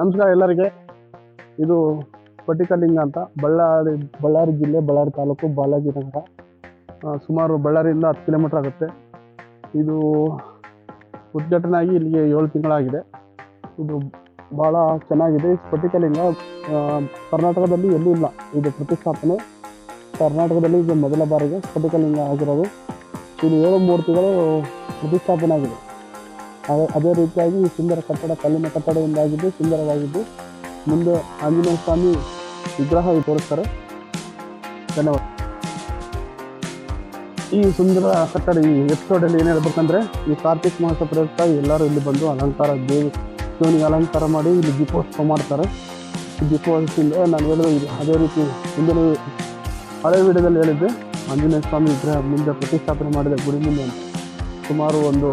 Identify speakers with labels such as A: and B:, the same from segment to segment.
A: ನಮಸ್ಕಾರ ಎಲ್ಲರಿಗೆ ಇದು ಪಟ್ಟಿಕಲಿಂಗ ಅಂತ ಬಳ್ಳಾರಿ ಬಳ್ಳಾರಿ ಜಿಲ್ಲೆ, ಬಳ್ಳಾರಿ ತಾಲೂಕು ಬಾಲಾಜಿ ನಗರ. ಸುಮಾರು ಬಳ್ಳಾರಿಯಿಂದ ಹತ್ತು ಕಿಲೋಮೀಟರ್ ಆಗುತ್ತೆ. ಇದು ಉದ್ಘಾಟನೆ ಆಗಿ ಇಲ್ಲಿಗೆ ಏಳು ತಿಂಗಳಾಗಿದೆ. ಇದು ಭಾಳ ಚೆನ್ನಾಗಿದೆ. ಸ್ಫಟಿಕಲಿಂಗ ಕರ್ನಾಟಕದಲ್ಲಿ ಎಲ್ಲೂ ಇಲ್ಲ. ಇದು ಪ್ರತಿಷ್ಠಾಪನೆ. ಕರ್ನಾಟಕದಲ್ಲಿ ಇದು ಮೊದಲ ಬಾರಿಗೆ ಸ್ಫಟಿಕಲಿಂಗ ಆಗಿರೋದು. ಇದು ಏಳು ಮೂರ್ತಿಗಳು ಪ್ರತಿಷ್ಠಾಪನೆ ಆಗಿದೆ. ಅದೇ ರೀತಿಯಾಗಿ ಈ ಸುಂದರ ಕಟ್ಟಡ, ಕಲ್ಲಿನ ಕಟ್ಟಡದಿಂದಾಗಿದ್ದು ಸುಂದರವಾಗಿದ್ದು ಮುಂದೆ ಆಂಜನೇಯ ಸ್ವಾಮಿ ವಿಗ್ರಹ ತೋರಿಸ್ತಾರೆ. ಧನ್ಯವಾದ. ಈ ಸುಂದರ ಕಟ್ಟಡ, ಈ ಎಪಿಸೋಡಲ್ಲಿ ಏನು ಹೇಳ್ಬೇಕಂದ್ರೆ, ಈ ಕಾರ್ತಿಕ್ ಮಾಸ ಪ್ರಯುಕ್ತ ಎಲ್ಲರೂ ಇಲ್ಲಿ ಬಂದು ಅಲಂಕಾರ, ದೇವಿ ಶಿವನಿಗೆ ಅಲಂಕಾರ ಮಾಡಿ ಇಲ್ಲಿ ದೀಪೋತ್ಸವ ಮಾಡ್ತಾರೆ. ದೀಪೋತ್ಸವದಿಂದ ನಾನು ಹೇಳಿದ್ರು ಇದು ಅದೇ ರೀತಿ ಹಿಂದಿನ ಹಳೆ ವಿಡಿಯೋದಲ್ಲಿ ಹೇಳಿದ್ದೆ, ಆಂಜನೇಯ ಸ್ವಾಮಿ ವಿಗ್ರಹ ಮುಂದೆ ಪ್ರತಿಷ್ಠಾಪನೆ ಮಾಡಿದೆ ಗುಡಿ ಮುಂದೆ ಸುಮಾರು ಒಂದು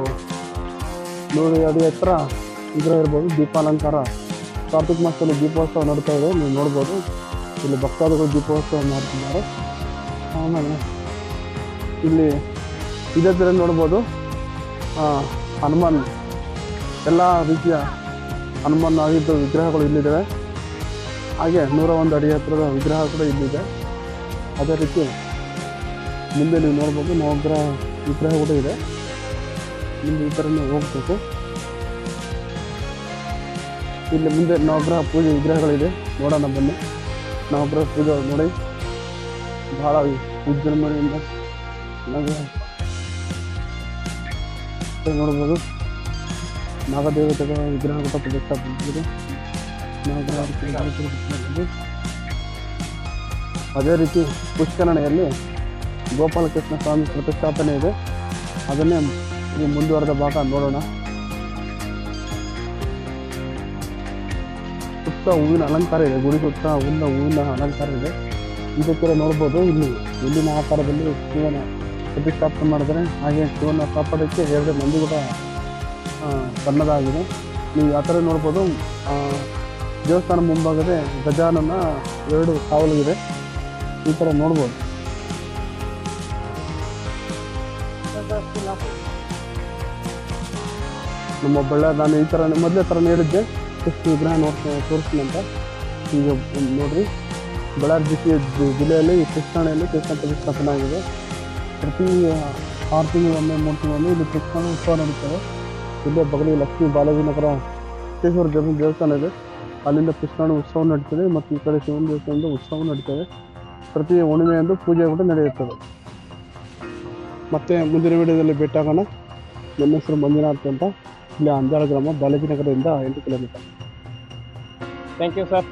A: ನೂರು ಅಡಿ ಎತ್ತರ. ವಿಗ್ರಹ ಇರ್ಬೋದು, ದೀಪಾಲಂಕಾರ. ಕಾರ್ತಿಕ ಮಾಸದಲ್ಲಿ ದೀಪೋತ್ಸವ ನಡೀತಾ ಇದೆ, ನೀವು ನೋಡ್ಬೋದು. ಇಲ್ಲಿ ಭಕ್ತಾದಿಗಳು ದೀಪೋತ್ಸವ ಮಾಡ್ತಿದ್ದಾರೆ. ಆಮೇಲೆ ಇಲ್ಲಿ ಇದೇ ಥರ ನೋಡ್ಬೋದು. ಹನುಮಾನ್. ಎಲ್ಲ ರೀತಿಯ ಹನುಮಾನ್ ಆಗಿದ್ದ ವಿಗ್ರಹಗಳು ಇಲ್ಲಿದ್ದಾವೆ. ಹಾಗೆ ನೂರ ಒಂದು ಅಡಿ ಹತ್ತಿರದ ವಿಗ್ರಹ ಕೂಡ ಇಲ್ಲಿದೆ. ಅದೇ ರೀತಿ ಮುಂದೆ ನೀವು ನೋಡ್ಬೋದು, ನವಗ್ರಹ ವಿಗ್ರಹ ಕೂಡ ಇದೆ. ಮುಂದೆ ಈ ಥರನೇ ಹೋಗ್ಬೇಕು. ಇಲ್ಲಿ ಮುಂದೆ ನವಗ್ರಹ ಪೂಜೆ ವಿಗ್ರಹಗಳಿದೆ. ನೋಡೋಣ ಬನ್ನಿ. ನವಗ್ರಹ ಪೂಜೆ ನೋಡಿ. ಬಹಳ ವಿಜೃಂಭಣೆಯಿಂದ ನೋಡ್ಬೋದು. ನಾಗದೇವತೆಗಳ ವಿಗ್ರಹ ಪ್ರತಿಷ್ಠಾಪಿಸಿದೆ. ಅದೇ ರೀತಿ ಪುಷ್ಕರಣಿಯಲ್ಲಿ ಗೋಪಾಲಕೃಷ್ಣ ಸ್ವಾಮಿ ಪ್ರತಿಷ್ಠಾಪನೆ ಇದೆ. ಅದನ್ನೇ ಈ ಮುಂದುವರೆದ ಭಾಗ ನೋಡೋಣ. ಸುತ್ತ ಹೂವಿನ ಅಲಂಕಾರ ಇದೆ, ಗುಡಿ ಸುತ್ತ ಹೂವಿನ ಹೂವಿನ ಅಲಂಕಾರ ಇದೆ. ಇದಕ್ಕೆ ನೋಡ್ಬೋದು. ಇಲ್ಲಿ ಹುಲ್ಲಿನ ಆಕಾರದಲ್ಲಿ ಶಿವನ ಪ್ರತಿಷ್ಠಾಪನೆ ಮಾಡಿದರೆ ಹಾಗೆ ಶಿವನ ಕಾಪಾಡೋಕ್ಕೆ ಎರಡು ಮಂದಿ ಕೂಡ ಬಣ್ಣದಾಗಿದೆ. ನೀವು ಆ ಥರ ನೋಡ್ಬೋದು ದೇವಸ್ಥಾನ ಮುಂಭಾಗದ ಗಜಾನನ ಎರಡು ಕಾವಲು ಇದೆ ಈ ಥರ ನೋಡ್ಬೋದು. ನಮ್ಮ ಬಳ್ಳಾರಿ ನಾನು ಈ ಥರ ಮೊದಲೇ ಥರ ಹೇಳಿದ್ದೆ. ಕೃಷ್ಣ ವಿಗ್ರಹ ನೋಡ್ತೀನಿ ತೋರಿಸ್ತೀನಿ ಅಂತ. ಈಗ ನೋಡಿರಿ, ಬಳ್ಳಾರಿ ಜಿಲ್ಲೆ ಜಿಲ್ಲೆಯಲ್ಲಿ ಈ ಕೃಷ್ಣಾಣಿಯಲ್ಲಿ ಕೃಷ್ಣ ಪ್ರತಿಷ್ಠಾಪನೆ ಆಗಿದೆ. ಪ್ರತಿ ಆರು ತಿಂಗಳೊಮ್ಮೆ ಮೂರು ತಿಂಗಳಲ್ಲಿ ಇಲ್ಲಿ ಕೃಷ್ಣ ಉತ್ಸವ ನಡೀತದೆ. ಇಲ್ಲೇ ಬಗಲಿ ಲಕ್ಷ್ಮೀ ಬಾಲಾಜಿ ನಗರ ಸಿದ್ದೇಶ್ವರ ಜನ ದೇವಸ್ಥಾನ ಇದೆ. ಅಲ್ಲಿಂದ ಕೃಷ್ಣಾಣ ಉತ್ಸವ ನಡೀತದೆ ಮತ್ತು ಈ ಕಡೆ ಶಿವನ ದೇವಸ್ಥಾನದ ಉತ್ಸವ ನಡೀತದೆ. ಪ್ರತಿ ಹುಣ್ಣಿಮೆಯಂದು ಪೂಜೆ ಕೂಡ ನಡೆಯುತ್ತದೆ. ಮತ್ತು ಮುಂದಿನ ವಿಡಿಯೋದಲ್ಲಿ ಭೇಟಿಯಾಗೋಣ. ನನ್ನ ಹೆಸರು ಮಂಜುನಾಥ್ ಅಂತ. ಇಲ್ಲಿ ಅಂಜಾಳ ಗ್ರಾಮ ಬಾಲಾಜಿ ನಗರದಿಂದ ಎಂಟು ಕಿಲೋಮೀಟರ್
B: ಥ್ಯಾಂಕ್ ಯು ಸರ್